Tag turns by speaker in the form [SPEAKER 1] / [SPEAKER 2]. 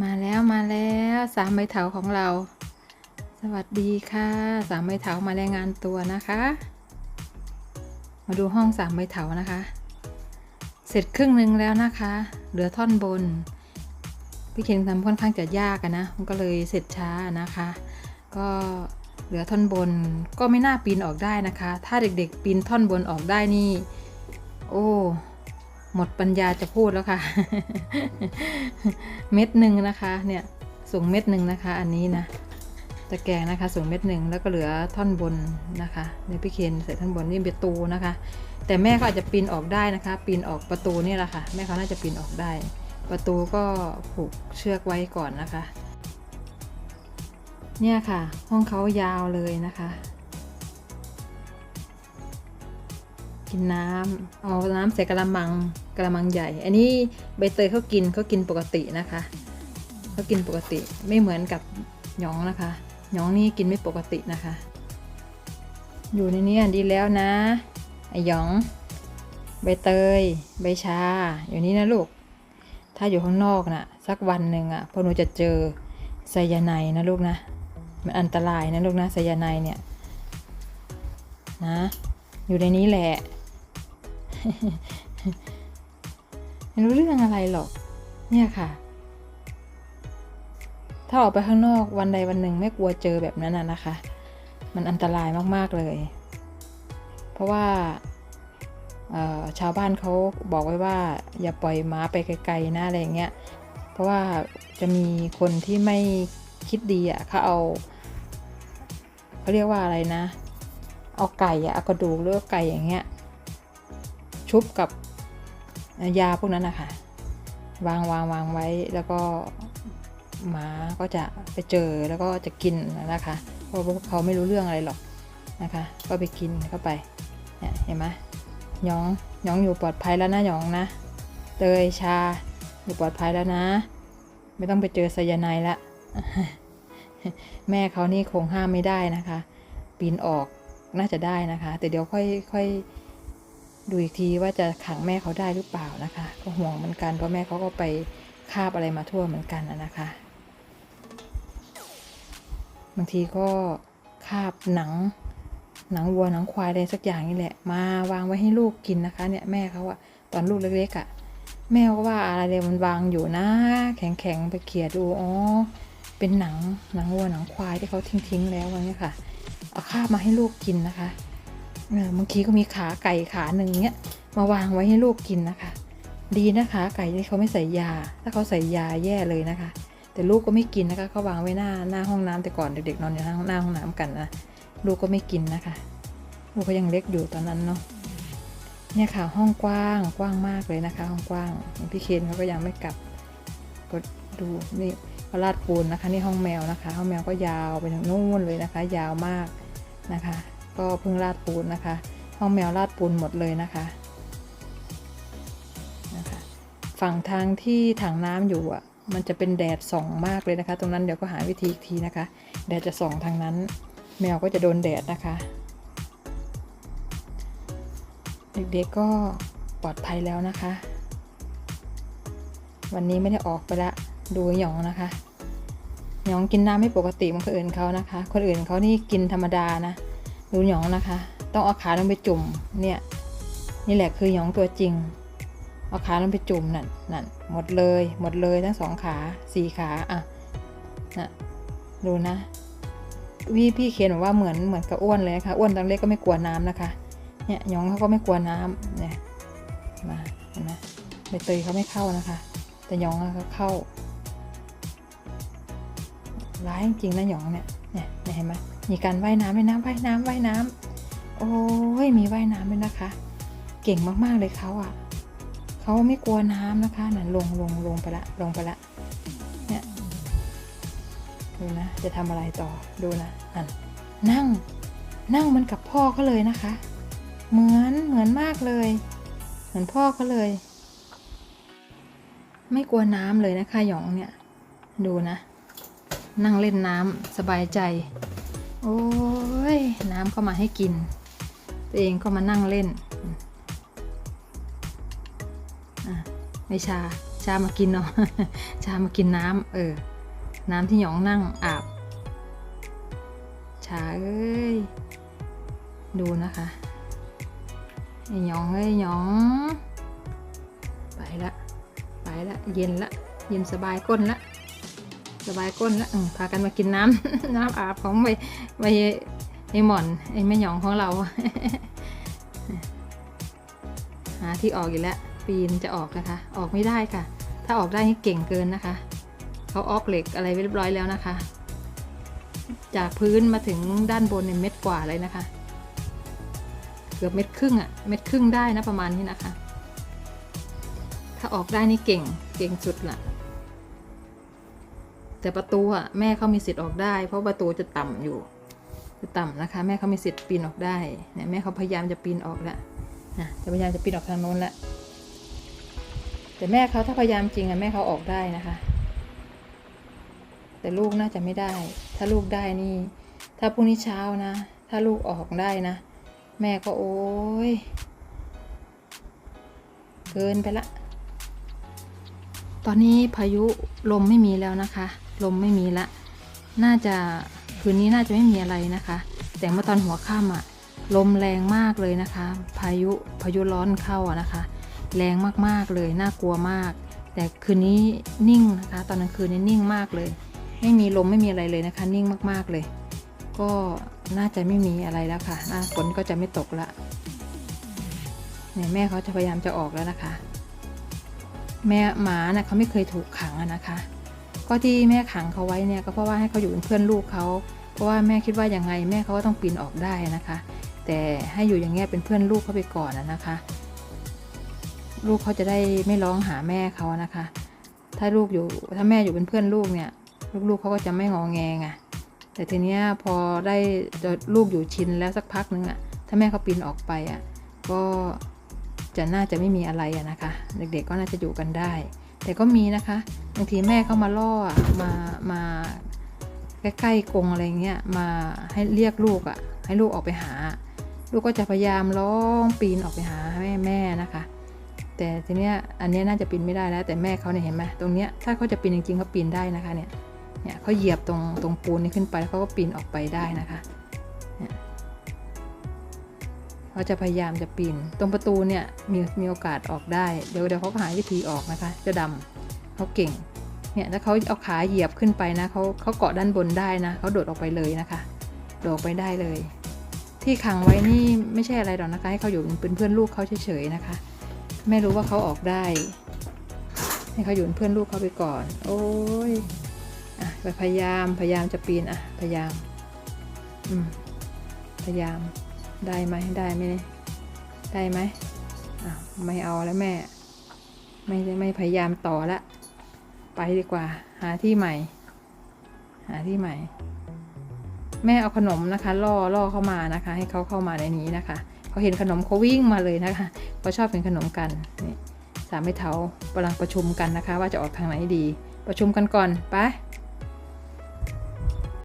[SPEAKER 1] มาแล้วมาแล้วสามใบเถาของเรา สวัสดีค่ะสามใบเถามารายงานตัวนะคะ มาดูห้องสามใบเถานะคะ เสร็จครึ่งหนึ่งแล้วนะคะ เหลือท่อนบนพี่เคนทำค่อนข้างจะยากนะมันก็เลยเสร็จช้านะคะ ก็เหลือท่อนบนก็ไม่น่าปีนออกได้นะคะ ถ้าเด็กๆปีนท่อนบนออกได้นี่ โอ้ หมดปัญญาจะพูดแล้วค่ะ เม็ดหนึ่งนะคะ เนี่ยสูงเม็ดหนึ่งนะคะ อันนี้นะตะแกรงนะคะ สูงเม็ดหนึ่งแล้วก็เหลือท่อนบนนะคะในพี่เคนใส่ท่อนบนนี่ประตูนะคะ แต่แม่เขาอาจจะปีนออกได้นะคะ ปีนออกประตูนี่แหละค่ะ แม่เขาน่าจะปีนออกได้ ประตูก็ผูกเชือกไว้ก่อนนะคะ เนี่ยค่ะ ห้องเขายาวเลยนะคะ กินน้ำเอาน้ำใส่กระมังกระมังใหญ่ อันนี้ใบเตยเขากินเขากินปกตินะคะเขากินปกติไม่เหมือนกับหยองนะคะหยองนี่กินไม่ปกตินะคะ อยู่ในนี้ดีแล้วนะไอหยอง ใบเตย ใบชา อยู่นี่นะลูก ถ้าอยู่ข้างนอกน่ะ สักวันหนึ่งอะพอหนูจะเจอไซยาไนนะลูกนะมันอันตรายนะลูกนะไซยาไนเนี่ยนะอยู่ในนี้แหละ ไม่รู้เรื่องอะไรหรอก เนี่ยค่ะ ถ้าออกไปข้างนอกวันใดวันหนึ่งไม่กลัวเจอแบบนั้นนะคะ มันอันตรายมากๆเลย เพราะว่าชาวบ้านเขาบอกไว้ว่า อย่าปล่อยม้าไปไกลๆนะอะไรเงี้ย เพราะว่าจะมีคนที่ไม่คิดดีอะเขาเอาเขาเรียกว่าอะไรนะ เอาไก่อะเอากระดูกหรือไก่อย่างเงี้ย ชุบกับยาพวกนั้นนะคะวางวางวางไว้แล้วก็หมาก็จะไปเจอแล้วก็จะกินนะคะเพราะพวกเขาไม่รู้เรื่องอะไรหรอกนะคะ ก็ไปกินเข้าไปเนี่ยเห็นไหมยองยองอยู่ปลอดภัยแล้วนะยองนะเตยชาอยู่ปลอดภัยแล้วนะ ไม่ต้องไปเจอไซยาไนด์ละแม่เขานี่คงห้ามไม่ได้นะคะ ปีนออกน่าจะได้นะคะ แต่เดี๋ยวค่อยค่อย ดูอีกทีว่าจะขังแม่เขาได้หรือเปล่านะคะ ก็ห่วงเหมือนกันเพราะแม่เขาก็ไปคาบอะไรมาทั่วเหมือนกันนะคะบางทีก็คาบหนัง หนังวัวหนังควายอะไรสักอย่างนี่แหละ มาวางไว้ให้ลูกกินนะคะ เนี่ยแม่เขาอะตอนลูกเล็กๆอะแม่ก็ว่าอะไรเลยมันวางอยู่นะ แข็งๆไปเขี่ยดูอ๋อเป็นหนังหนังวัวหนังควายที่เขาทิ้งๆแล้วอะไรเงี้ยค่ะ เอาข้าวมาให้ลูกกินนะคะ บางทีก็มีขาไก่ขาหนึ่งเนี้ยมาวางไว้ให้ลูกกินนะคะ ดีนะคะ ไก่ที่เขาไม่ใส่ยา ถ้าเขาใส่ยาแย่เลยนะคะ แต่ลูกก็ไม่กินนะคะเขาวางไว้หน้าหน้าห้องน้ำแต่ก่อนเด็กๆนอนอยู่หน้าหน้าห้องน้ำกันนะลูกก็ไม่กินนะคะ ลูกก็ยังเล็กอยู่ตอนนั้นเนาะเนี่ยค่ะห้องกว้างกว้างมากเลยนะคะ ห้องกว้างพี่เคนเขาก็ยังไม่กลับก็ดูนี่เขาลาดปูนนะคะ นี่ห้องแมวนะคะ ห้องแมวก็ยาวไปถึงนู่นเลยนะคะ ยาวมากนะคะ ก็เพิ่งลาดปูนนะคะ ห้องแมวลาดปูนหมดเลยนะคะนะคะ ฝั่งทางที่ถังน้ำอยู่อะ มันจะเป็นแดดส่องมากเลยนะคะ ตรงนั้นเดี๋ยวก็หาวิธีอีกทีนะคะ แดดจะส่องทางนั้น แมวก็จะโดนแดดนะคะ เด็กๆก็ปลอดภัยแล้วนะคะ วันนี้ไม่ได้ออกไปละดูหยองนะคะหยองกินน้ำไม่ปกติมันคนอื่นเขานะคะ คนอื่นเขานี่กินธรรมดานะ ดูหยองนะคะ ต้องเอาขาลงไปจุ่มเนี่ยนี่แหละคือหยองตัวจริง เอาขาลงไปจุ่มนั่นนั่นหมดเลยหมดเลยทั้งสองขาสี่ขาอะนะดูนะพี่พี่เขียนบอกว่าเหมือนเหมือนกับอ้วนเลยนะคะอ้วนตอนเล็กก็ไม่กลัวน้ำนะคะ เนี่ยหยองเขาก็ไม่กลัวน้ำเนี่ยมาเห็นไหมใบเตยเขาไม่เข้านะคะ แต่หยองเขาเข้าร้ายจริงนะหยองเนี่ยเนี่ยเห็นไหม มีการว่ายน้ำด้วยนะว่ายน้ำว่ายน้ำโอ้ยมีว่ายน้ำด้วยนะคะ เก่งมากๆเลยเขาอะเขาไม่กลัวน้ำนะคะนั่นลงลงลงไปละลงไปละเนี่ยดูนะจะทำอะไรต่อดูนะนั่นนั่งนั่งเหมันกับพ่อเขาเลยนะคะ เหมือนเหมือนมากเลย เหมือนพ่อเขาเลย ไม่กลัวน้ำเลยนะคะหยองเนี่ย ดูนะ นั่งเล่นน้ำสบายใจ โอ้ย น้ำก็มาให้กิน ตัวเองก็มานั่งเล่นอะไม่ชา ชามากินเนาะชามากินน้ำเออ น้ำที่หยองนั่งอาบ ชาเอ้ย ดูนะคะไอ้หยองเอ้ยหยอง ไปละ ไปละ เย็นละ เย็นสบายก้นละ สบายก้นและอืมพากันมากินน้ำน้ำอาบของไปไปไอหมอนไอแม่หยองของเรา หาที่ออกอยู่แล้ว ปีนจะออกนะคะ ออกไม่ได้ค่ะ ถ้าออกได้นี่เก่งเกินนะคะ เขาออกเหล็กอะไรไเรียบร้อยแล้วนะคะ จากพื้นมาถึงด้านบนเนี่ยเม็ดกว่าเลยนะคะ เกือบเม็ดครึ่งอะเม็ดครึ่งได้นะประมาณนี้นะคะ ถ้าออกได้นี่เก่ง เก่งสุดละ แต่ประตูอะแม่เขามีสิทธิ์ออกได้ เพราะประตูจะต่ำอยู่จะต่ำนะคะ แม่เขามีสิทธิ์ปีนออกได้เนี่ยแม่เขาพยายามจะปีนออกแล้วนะจะพยายามจะปีนออกทางโน้นแล้วแต่แม่เขาถ้าพยายามจริงอะแม่เขาออกได้นะคะ แต่ลูกน่าจะไม่ได้ ถ้าลูกได้นี่ ถ้าพรุ่งนี้เช้านะ ถ้าลูกออกได้นะ แม่ก็โอ้ยเกินไปละ ตอนนี้พายุลมไม่มีแล้วนะคะ ลมไม่มีละ น่าจะคืนนี้น่าจะไม่มีอะไรนะคะ แต่เมื่อตอนหัวค่ำอะลมแรงมากเลยนะคะ พายุพายุร้อนเข้าอะนะคะ แรงมากๆเลยน่ากลัวมาก แต่คืนนี้นิ่งนะคะ ตอนกลางคืนนี้นิ่งมากเลย ไม่มีลมไม่มีอะไรเลยนะคะ นิ่งมากๆเลย ก็น่าจะไม่มีอะไรแล้วค่ะฝนก็จะไม่ตกละเนี่ยแม่เขาจะพยายามจะออกแล้วนะคะ แม่หมาเนะ่ะเขาไม่เคยถูกขังอะนะคะ ก็ที่แม่ขังเขาไว้เนี่ยก็เพราะว่าให้เขาอยู่เป็นเพื่อนลูกเขา เพราะว่าแม่คิดว่ายังไงแม่เขาก็ต้องปีนออกได้นะคะ แต่ให้อยู่อย่างเงี้ยเป็นเพื่อนลูกเขาไปก่อนอะนะคะ ลูกเขาจะได้ไม่ร้องหาแม่เขานะคะ ถ้าลูกอยู่ถ้าแม่อยู่เป็นเพื่อนลูกเนี่ย ลูกๆเขาก็จะไม่งอแงไงแต่ทีเนี้ยพอได้ลูกอยู่ชินแล้วสักพักนึงอะถ้าแม่เขาปีนออกไปอะก็จะน่าจะไม่มีอะไรอะนะคะ เด็กๆก็น่าจะอยู่กันได้ แต่ก็มีนะคะบางทีแม่เขามาล่อมามาใกล้ๆกรงอะไรเงี้ยมาให้เรียกลูกอะให้ลูกออกไปหา ลูกก็จะพยายามร้องปีนออกไปหาแม่แม่นะคะ แต่ทีเนี้ยอันเนี้ยน่าจะปีนไม่ได้แล้ว แต่แม่เขาเนี่ยเห็นไหมตรงเนี้ยถ้าเขาจะปีนจริงๆเขาปีนได้นะคะเนี่ยเนี่ยเขาเหยียบตรงตรงปูนนี้ขึ้นไปแล้วเขาก็ปีนออกไปได้นะคะ เขาจะพยายามจะปีน ตรงประตูเนี่ยมีมีโอกาสออกได้ เดี๋ยวเดี๋ยวเขาหาวิธีออกนะคะเจะดำเขาเก่ง เนี่ยถ้าเขาเอาขาเหยียบขึ้นไปนะเขาเขาเกาะด้านบนได้นะเขาโดดออกไปเลยนะคะ โดดออกไปได้เลย ที่ขังไว้นี่ไม่ใช่อะไรหรอกนะคะ ให้เขาอยู่เป็นเพื่อนลูกเขาเฉยๆนะคะ ไม่รู้ว่าเขาออกได้ ให้เขาอยู่เป็นเพื่อนลูกเขาไปก่อน โอ้ยอะไปพยายามพยายามจะปีนอะพยายาม อืมพยายาม ได้ไหมได้ไหมได้ไหมอะไม่เอาแล้วแม่ ไม่ไม่พยายามต่อละ ไปดีกว่า หาที่ใหม่ หาที่ใหม่ แม่เอาขนมนะคะ ล่อล่อเข้ามานะคะ ให้เขาเข้ามาในนี้นะคะเขาเห็นขนมเขาวิ่งมาเลยนะคะเขาชอบเป็นขนมกันนี่สามไม่เท้ากำลังประชุมกันนะคะ ว่าจะออกทางไหนดี ประชุมกันก่อนไป